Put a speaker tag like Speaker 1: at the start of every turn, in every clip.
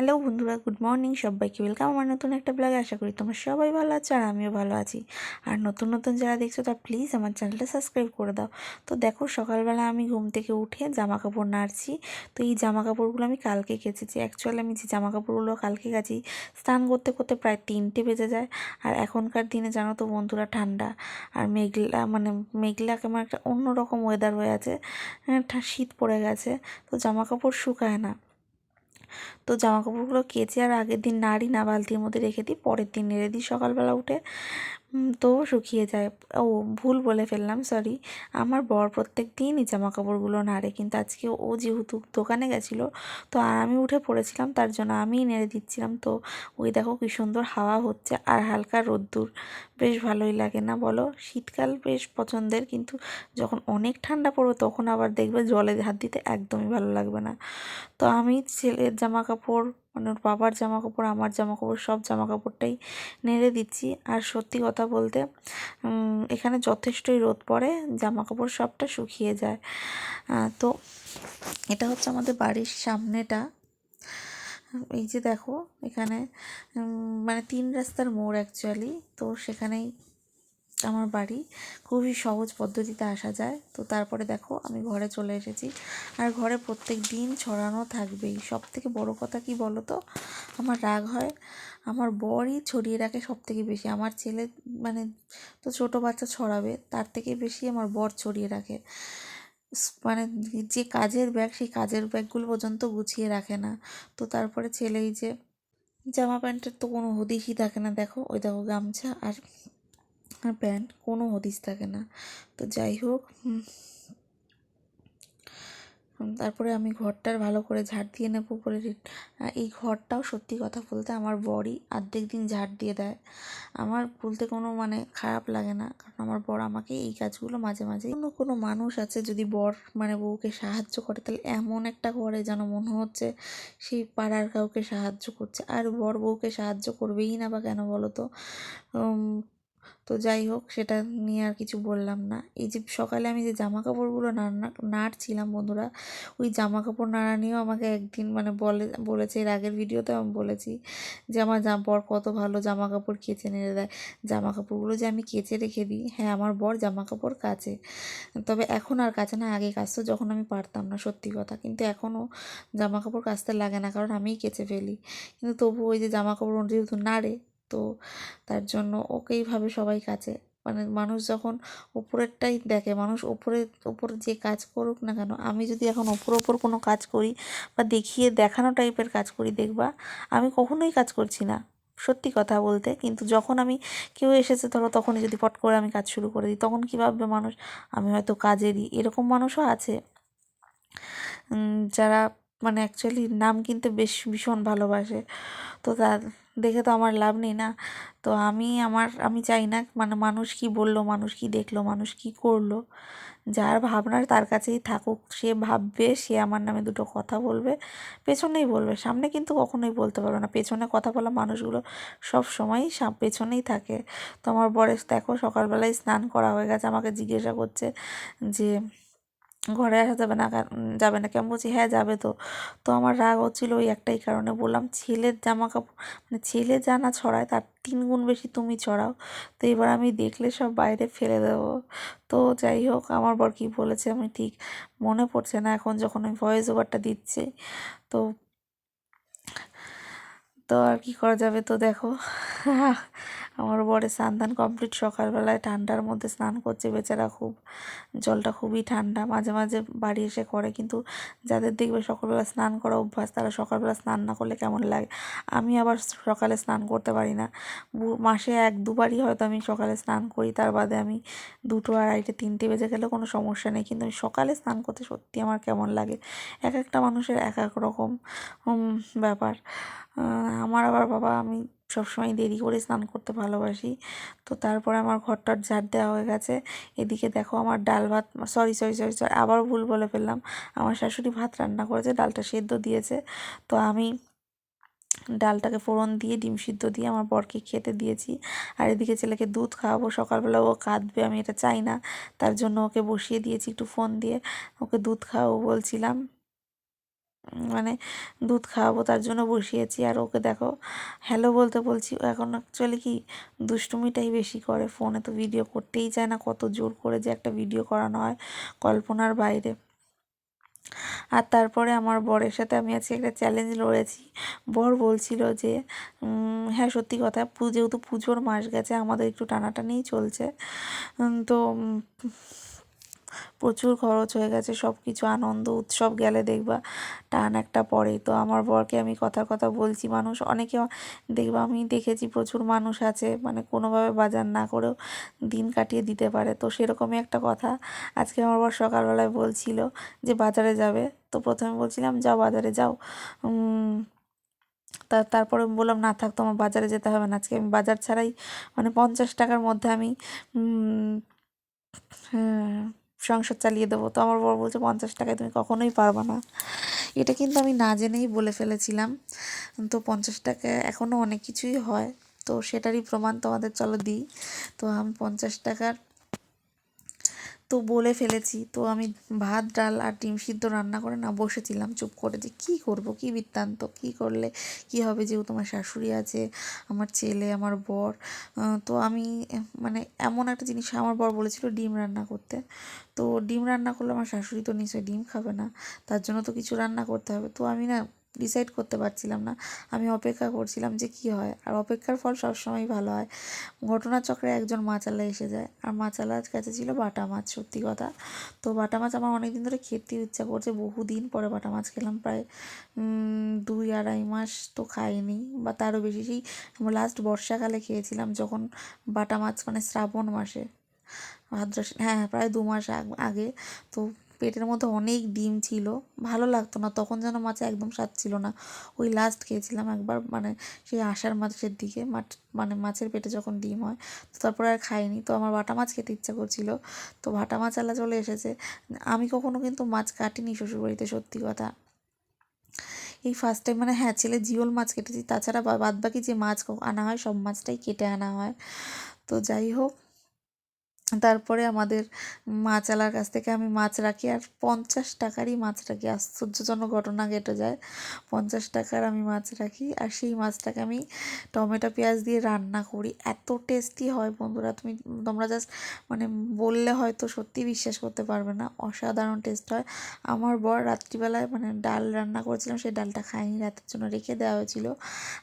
Speaker 1: Hello বন্ধুরা good morning সবাইকে। Welcome আমার নতুন একটা ব্লগে আশা করি তোমরা সবাই ভালো আছো আর আমিও ভালো আছি। আর নতুন নতুন যারা দেখছ তারা প্লিজ আমার চ্যানেলটা সাবস্ক্রাইব করে দাও। তো দেখো সকালবেলা আমি ঘুম থেকে উঠে জামা কাপড় নাড়ছি। তো এই জামা কাপড়গুলো আমি কালকে কেচেছি। অ্যাকচুয়ালি আমি যে জামা কাপড়গুলো কালকে গেছি স্নান করতে করতে প্রায় তিনটে বেজে যায়। আর এখনকার দিনে জানো তো বন্ধুরা ঠান্ডা। আর মেঘলা মানে মেঘলা কেমন একটা অন্যরকম ওয়েদার হয়ে আছে। হ্যাঁ, শীত পড়ে গেছে। তো জামা কাপড় শুকায় না। তো জামা কাপড়গুলো কেচে আর আগের দিন নাড়ি না বালতির মধ্যে রেখে দিই, পরের দিন নেড়ে দিই সকালবেলা উঠে। তো শুকিয়ে যায়। ও, ভুল বলে ফেললাম সরি আমার বর প্রত্যেক দিনই জামা কাপড়গুলো নাড়ে, কিন্তু আজকে ও যেহেতু দোকানে গেছিল, তো আর আমি উঠে পড়েছিলাম, তার জন্য আমিই নেড়ে দিচ্ছিলাম। তো ওই দেখো কী সুন্দর হাওয়া হচ্ছে আর হালকা রোদ্দুর। বেশ ভালোই লাগে না বলো? শীতকাল বেশ পছন্দের, কিন্তু যখন অনেক ঠান্ডা পড়বে তখন আবার দেখবে জলে হাত দিতে একদমই ভালো লাগবে না। তো আমি ছেলের জামা কাপড় মানে ওর বাবার জামা কাপড় আমার জামা কাপড় সব জামা কাপড়টাই নেড়ে দিচ্ছি। আর সত্যি কথা বলতে এখানে যথেষ্টই রোদ পড়ে জামা কাপড় সবটা শুকিয়ে যায়। তো এটা হচ্ছে আমাদের বাড়ির সামনেটা। এই যে দেখো, এখানে মানে তিন রাস্তার মোড় অ্যাকচুয়ালি তো সেখানেই আমার বাড়ি। খুবই সহজ পদ্ধতিতে আসা যায়। তো তারপরে দেখো, আমি ঘরে চলে এসেছি। আর ঘরে প্রত্যেক দিন ছড়ানো থাকবেই। সব থেকে বড়ো কথা কি বলো তো আমার রাগ হয়। আমার বরই ছড়িয়ে রাখে সব থেকে বেশি। আমার ছেলে মানে তো ছোটো বাচ্চা ছড়াবে, তার থেকে বেশি আমার বর ছড়িয়ে রাখে। মানে যে কাজের ব্যাগ, সেই কাজের ব্যাগগুলো পর্যন্ত গুছিয়ে রাখে না। তো তারপরে ছেলেই যে, জামা প্যান্টের তো কোনো হদিশই থাকে না। দেখো, ওই দেখো গামছা আর আর প্যান্ট কোনো হদিস থাকে না। তো যাই হোক তারপরে আমি ঘরটার ভালো করে ঝাড় দিয়ে নেব বলে এই ঘরটাও সত্যি কথা বলতে আমার বরই আর্ধেক দিন ঝাড় দিয়ে দেয়। আমার বলতে কোনো মানে খারাপ লাগে না, কারণ আমার বর আমাকে এই কাজগুলো মাঝে মাঝে কোনো কোনো মানুষ আছে যদি বর মানে বউকে সাহায্য করে, তাহলে এমন একটা করে যেন মনে হচ্ছে সেই পাড়ার কাউকে সাহায্য করছে। আর বর বউকে সাহায্য করবেই না বা কেন বলো তো? তো যাই হোক, সেটা নিয়ে আর কিছু বললাম না। এই যে সকালে আমি যে জামা কাপড়গুলো নাড়না নাড়ছিলাম বন্ধুরা, ওই জামা কাপড় নাড়া নিয়েও আমাকে একদিন মানে বলে, বলেছে, এর আগের ভিডিওতে আমি বলেছি যে, আমার জামা বর কত ভালো জামা কাপড় কেচে নেড়ে দেয় জামা কাপড়গুলো যে আমি কেচে রেখে দিই হ্যাঁ আমার বর জামা কাপড় কাচে। তবে এখন আর কাচে না, আগে কাচতো যখন আমি পারতাম না, সত্যি কথা। কিন্তু এখনও জামা কাপড় কাচতে লাগে না, কারণ আমিই কেচে ফেলি। কিন্তু তবু ওই যে জামা কাপড় যেহেতু নাড়ে তো তার জন্য ওকেই ভাবে সবাই কাছে মানে মানুষ যখন ওপরেরটাই দেখে, মানুষ ওপরে ওপরে যে কাজ করুক না কেন, আমি যদি এখন ওপর ওপর কোনো কাজ করি বা দেখিয়ে দেখানো টাইপের কাজ করি, দেখবা আমি কখনোই কাজ করছি না, সত্যি কথা বলতে। কিন্তু যখন আমি কেউ এসেছে, ধরো তখনই যদি পট করে আমি কাজ শুরু করে দিই, তখন কী ভাববে মানুষ? আমি হয়তো কাজেরই এরকম মানুষও আছে। যারা মানে অ্যাকচুয়ালি নাম কিনতে বেশ ভীষণ ভালোবাসে। তো তার দেখে তো আমার লাভ নেই না। তো আমি আমার, আমি চাই না মানে মানুষ কি বলল, মানুষ কি দেখল, মানুষ কি করল। যার ভাবনার তার কাছেই থাকুক। সে ভাববে, সে আমার নামে দুটো কথা বলবে, পেছনেই বলবে। সামনে কিন্তু কখনোই বলতে পারবে না। পেছনে কথা বলা মানুষগুলো সব সময়ই পেছনেই থাকে। তো আমার বরেস দেখো সকালবেলায় স্নান করা হয়ে গেছে, আমাকে জিজ্ঞাসা করছে যে ঘরে আসা যাবে না যাবে না। কেমন বলছি হ্যাঁ যাবে তো। তো আমার রাগ হচ্ছিল ওই একটাই কারণে। বললাম, ছেলের জামা কাপড় মানে ছেলে জানা ছড়ায়, তার তিন গুণ বেশি তুমি ছড়াও। তো এবার আমি দেখলে সব বাইরে ফেলে দেবো। তো যাই হোক, আমার বর কী বলেছে আমি ঠিক মনে পড়ছে না। এখন যখন আমি ভয়েস ওভারটা দিচ্ছি, তো তো আর কি করা যাবে তো দেখো। আমার বরে স্নান ধান কমপ্লিট। সকালবেলায় ঠান্ডার মধ্যে স্নান করছে বেচারা খুব, জলটা খুবই ঠান্ডা। মাঝে মাঝে বাড়ি এসে করে, কিন্তু যাদের দেখবে সকালবেলা স্নান করা অভ্যাস, তারা সকালবেলা স্নান না করলে কেমন লাগে? আমি আবার সকালে স্নান করতে পারি না। মাসে এক দুবারই হয়তো আমি সকালে স্নান করি, তার বাদে আমি দুটো আড়াইটে তিনটে বেজে গেলে কোনো সমস্যা নেই। কিন্তু আমি সকালে স্নান করতে সত্যি আমার কেমন লাগে? এক একটা মানুষের এক এক রকম ব্যাপার। আমার আবার বাবা, আমি সবসময় দেরি করে স্নান করতে ভালোবাসি। তো তারপরে আমার ঘরটার ঝাড় দেওয়া হয়ে গেছে। এদিকে দেখো আমার ডাল ভাত, সরি সরি সরি সরি আবার ভুল বলে ফেললাম। আমার শাশুড়ি ভাত রান্না করেছে, ডালটা সেদ্ধ দিয়েছে। তো আমি ডালটাকে ফোড়ন দিয়ে, ডিম সিদ্ধ দিয়ে আমার বরকে খেতে দিয়েছি। আর এদিকে ছেলেকে দুধ খাওয়াবো, সকালবেলা ও কাঁদবে, আমি এটা চাই না। তার জন্য ওকে বসিয়ে দিয়েছি একটু ফোন দিয়ে। ওকে দুধ খাওয়াবো বলছিলাম। মানে দুধ খাওয়াবো, তার জন্য বসিয়েছি। আর ওকে দেখো হ্যালো বলতে বলছি, ও এখন অ্যাকচুয়ালি কি দুষ্টুমিটাই বেশি করে ফোনে তো ভিডিও করতেই চায় না, কত জোর করে যে একটা ভিডিও করানো হয় কল্পনার বাইরে। আর তারপরে আমার বরের সাথে আমি আজকে একটা চ্যালেঞ্জ লড়েছি। বর বলছিল যে হ্যাঁ সত্যি কথা যেহেতু পুজোর মাস গেছে, আমাদের একটু টানাটানিই চলছে। তো প্রচুর খরচ হয়ে গেছে সব কিছু আনন্দ, উৎসব গেলে দেখবা টান একটা পড়ে তো আমার বরকে আমি কথা কথা বলছি, মানুষ অনেকে দেখবা আমি দেখেছি প্রচুর মানুষ আছে মানে কোনোভাবে বাজার না করেও দিন কাটিয়ে দিতে পারে। তো সেরকমই একটা কথা আজকে আমার বর সকালবেলায় বলছিল যে বাজারে যাবে। তো প্রথমে বলছিলাম, যাও বাজারে যাও। তা তারপরে বললাম, না থাক, তোমার বাজারে যেতে হবে না। আজকে আমি বাজার ছাড়াই মানে পঞ্চাশ টাকার মধ্যে আমি হ্যাঁ সংসার চালিয়ে দেবো। তো আমার বর বলছে, পঞ্চাশ টাকায় তুমি কখনোই পারবা না। এটা কিন্তু আমি না জেনেই বলে ফেলেছিলাম। তো পঞ্চাশ টাকা এখনও অনেক কিছুই হয়। তো সেটারই প্রমাণ তোমাদের চলো দিই। তো আমি পঞ্চাশ টাকার তো বলে ফেলেছি। তো আমি ভাত, ডাল আর ডিম সিদ্ধ রান্না করে না বসেছিলাম চুপ করে যে কী করব, কী বৃত্তান্ত, কী করলে কী হবে? যেহেতু আমার শাশুড়ি আছে, আমার ছেলে, আমার বর তো আমি মানে এমন একটা জিনিস আমার বর বলেছিল ডিম রান্না করতে। তো ডিম রান্না করলে আমার শাশুড়ি তো নিশ্চয়ই ডিম খাবে না, তার জন্য তো কিছু রান্না করতে হবে। তো আমি না ডিসাইড করতে পারছিলাম না। আমি অপেক্ষা করছিলাম যে কী হয়। আর অপেক্ষার ফল সবসময়ই ভালো হয়। ঘটনাচক্রে একজন মাছালা এসে যায়। আর মাছালার কাছে ছিল বাটা মাছ, সত্যি কথা। তো বাটা মাছ আমার অনেক দিন ধরে খেতে ইচ্ছা করছে। বহুদিন পরে বাটা মাছ খেলাম। প্রায় দুই আড়াই মাস তো খাইনি বা তারও বেশি। সেই লাস্ট বর্ষাকালে খেয়েছিলাম যখন বাটা মাছ মানে শ্রাবণ মাসে। ভাদ্র হ্যাঁ প্রায় দু মাস আগে। তো পেটের মধ্যে অনেক ডিম ছিল, ভালো লাগতো না। তখন যেন মাছে একদম স্বাদ ছিল না। ওই লাস্ট খেয়েছিলাম একবার মানে সেই আষাঢ় মাসের দিকে। মাছ মানে মাছের পেটে যখন ডিম হয়, তো তারপরে আর খাইনি। তো আমার বাটা মাছ খেতে ইচ্ছা করছিল। তো বাটা মাছ আলা চলে এসেছে। আমি কখনো কিন্তু মাছ কাটিনি শ্বশুরবাড়িতে, সত্যি কথা। এই ফার্স্ট টাইম মানে হ্যাঁ ছেলে জিওল মাছ কেটেছি। তাছাড়া বাদ বাকি যে মাছ আনা হয়, সব মাছটাই কেটে আনা হয়। তো যাই হোক তারপরে আমাদের মাছওয়ালার কাছ থেকে আমি মাছ রাখি আর পঞ্চাশ টাকারই মাছ রাখি। আশ্চর্যজনক ঘটনা ঘটে যায়। পঞ্চাশ টাকার আমি মাছ রাখি আর সেই মাছটাকে আমি টমেটো, পেঁয়াজ দিয়ে রান্না করি। এত টেস্টি হয় বন্ধুরা। তুমি, তোমরা জাস্ট মানে বললে হয়তো সত্যি বিশ্বাস করতে পারবে না। অসাধারণ টেস্ট হয়। আমার বর রাত্রিবেলায় মানে ডাল রান্না করেছিলাম সেই ডালটা খাইনি রাতের জন্য রেখে দেওয়া হয়েছিল।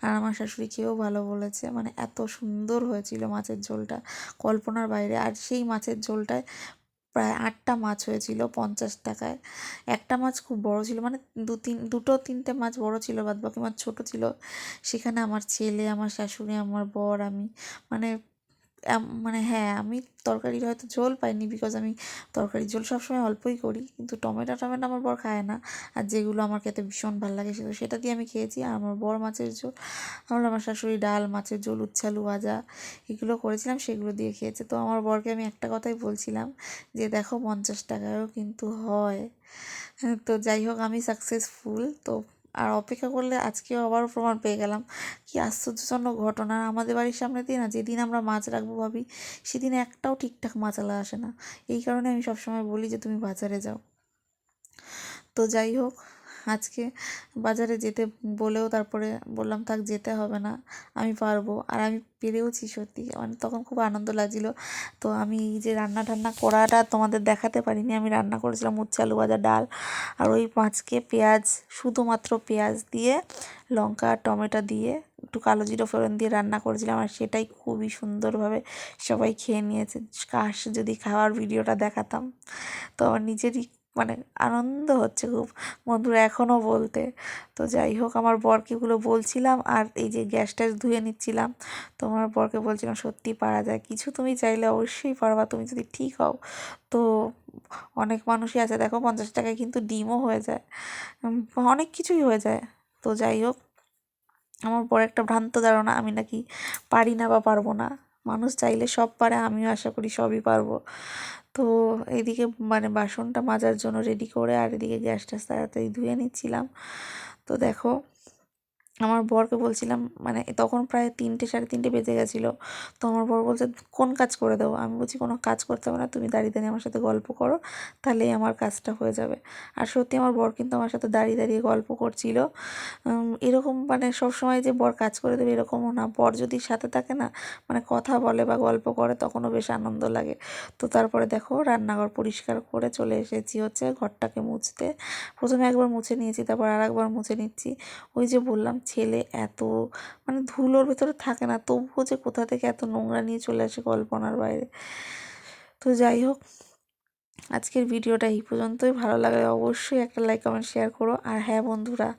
Speaker 1: আর আমার শাশুড়ি খেয়েও ভালো বলেছে। মানে এত সুন্দর হয়েছিল মাছের ঝোলটা কল্পনার বাইরে। আর সেই মাছের ঝোলটায় প্রায় আটটা মাছ হয়েছিল পঞ্চাশ টাকায়। একটা মাছ খুব বড় ছিল মানে দু তিন, দুটো তিনটে মাছ বড় ছিল বাদ বাকি মাছ ছোটো ছিল। সেখানে আমার ছেলে, আমার শাশুড়ি, আমার বর, আমি মানে মানে হ্যাঁ আমি তরকারির হয়তো ঝোল পাইনি বিকজ আমি তরকারির ঝোল সবসময় অল্পই করি। কিন্তু টমেটো টমেটো আমার বর খায় না। আর যেগুলো আমার খেতে ভীষণ ভালো লাগে সেগুলো সেটা দিয়ে আমি খেয়েছি। আর আমার বর মাছের ঝোল আমার আমার শাশুড়ি ডাল মাছের ঝোল উচ্ছালু ভাজা এগুলো করেছিলাম সেগুলো দিয়ে খেয়েছে। তো আমার বরকে আমি একটা কথাই বলছিলাম যে দেখো পঞ্চাশ টাকায়ও কিন্তু হয়। হ্যাঁ, তো যাই হোক আমি সাকসেসফুল তো আর অপেক্ষা করলে আজকেও আবারও প্রমাণ পেয়ে গেলাম কি আশ্চর্যজনক ঘটনা। আমাদের বাড়ির সামনে দিয়ে না, যেদিন আমরা মাছ রাখব ভাবি, সেদিন একটাও ঠিকঠাক মাছালা আসে না। এই কারণে আমি সবসময় বলি যে, তুমি বাজারে যাও। তো যাই হোক আজকে বাজারে যেতে বলেও তারপরে বললাম, থাক, যেতে হবে না, আমি পারব। আর আমি পেরেওছি সত্যি। মানে তখন খুব আনন্দ লাগছিল। তো আমি এই যে রান্না টান্না করাটা তোমাদের দেখাতে পারিনি। আমি রান্না করেছিলাম উচ্ছে, আলু ভাজা, ডাল আর ওই মাছকে পেঁয়াজ, শুধুমাত্র পেঁয়াজ দিয়ে, লঙ্কা টমেটো দিয়ে, একটু কালো জিরো ফোড়ন দিয়ে রান্না করেছিলাম আর সেটাই খুবই সুন্দরভাবে সবাই খেয়ে নিয়েছে। কাশ যদি খাওয়ার ভিডিওটা দেখাতাম। তো আমার নিজেরই মানে আনন্দ হচ্ছে খুব। বন্ধুরা এখনও বলতে। তো যাই হোক, আমার বরকেগুলো বলছিলাম আর এই যে গ্যাস ট্যাস ধুয়ে নিচ্ছিলাম। তো আমার বরকে বলছিলাম, সত্যি পারা যায়। কিছু তুমি চাইলে অবশ্যই পারবা। তুমি যদি ঠিক হও। তো অনেক মানুষই আছে। দেখো, পঞ্চাশ টাকায় কিন্তু ডিমও হয়ে যায়। অনেক কিছুই হয়ে যায়। তো যাই হোক, আমার বড় একটা ভ্রান্ত ধারণা। আমি নাকি পারি না বা পারব না। মানুষ চাইলে সব পারে, আমিও আশা করি সবই পারব। তো এদিকে মানে বাসনটা মাজার জন্য রেডি করে আর এদিকে গ্যাস ট্যাস তাড়াতাড়ি ধুয়ে নিচ্ছিলাম। তো দেখো আমার বরকে বলছিলাম মানে তখন প্রায় তিনটে, সাড়ে তিনটে বেজে গেছিল। তো আমার বর বলছে, কোন কাজ করে দেবো? আমি বলছি, কোনো কাজ করতে হবে না, তুমি দাঁড়িয়ে দাঁড়িয়ে আমার সাথে গল্প করো, তাহলেই আমার কাজটা হয়ে যাবে। আর সত্যি আমার বর কিন্তু আমার সাথে দাঁড়িয়ে দাঁড়িয়ে গল্প করছিল। এরকম মানে সবসময় যে বর কাজ করে দেবে এরকমও না। বর যদি সাথে থাকে না মানে কথা বলে বা গল্প করে, তখনও বেশ আনন্দ লাগে। তো তারপরে দেখো, রান্নাঘর পরিষ্কার করে চলে এসেছি হচ্ছে ঘরটাকে মুছতে। প্রথমে একবার মুছে নিয়েছি, তারপর আর একবার মুছে নিচ্ছি। ওই যে বললাম ছেলে এত মানে ধুলোর ভেতরে থাকে না, তবুও যে কোথা থেকে এত নোংরা নিয়ে চলে আসে কল্পনার বাইরে। তো যাই হোক, আজকের ভিডিওটা এই পর্যন্তই। ভালো লাগলে অবশ্যই একটা লাইক কমেন্ট শেয়ার করো। আর হ্যাঁ বন্ধুরা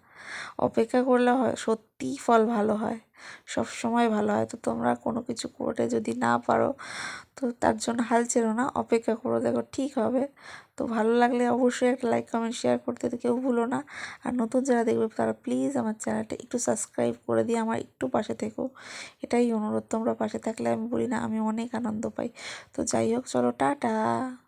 Speaker 1: অপেক্ষা করলে হয়, সত্যিই ফল ভালো হয়, সব সময় ভালো হয়। তো তোমরা কোনো কিছু করে যদি না পারো, তো তার জন্য হাল ছেড়ো না, অপেক্ষা করো, দেখো ঠিক হবে। তো ভালো লাগলে অবশ্যই একটা লাইক কমেন্ট শেয়ার করতে তো কেউ ভুলো না। আর নতুন যারা দেখবে, তারা প্লিজ আমার চ্যানেলটা একটু সাবস্ক্রাইব করে দিয়ে আমার একটু পাশে থেকো। এটাই অনুরোধ, তোমরা পাশে থাকলে আমি বলি না, আমি অনেক আনন্দ পাই। তো যাই হোক, চলো, টাটা।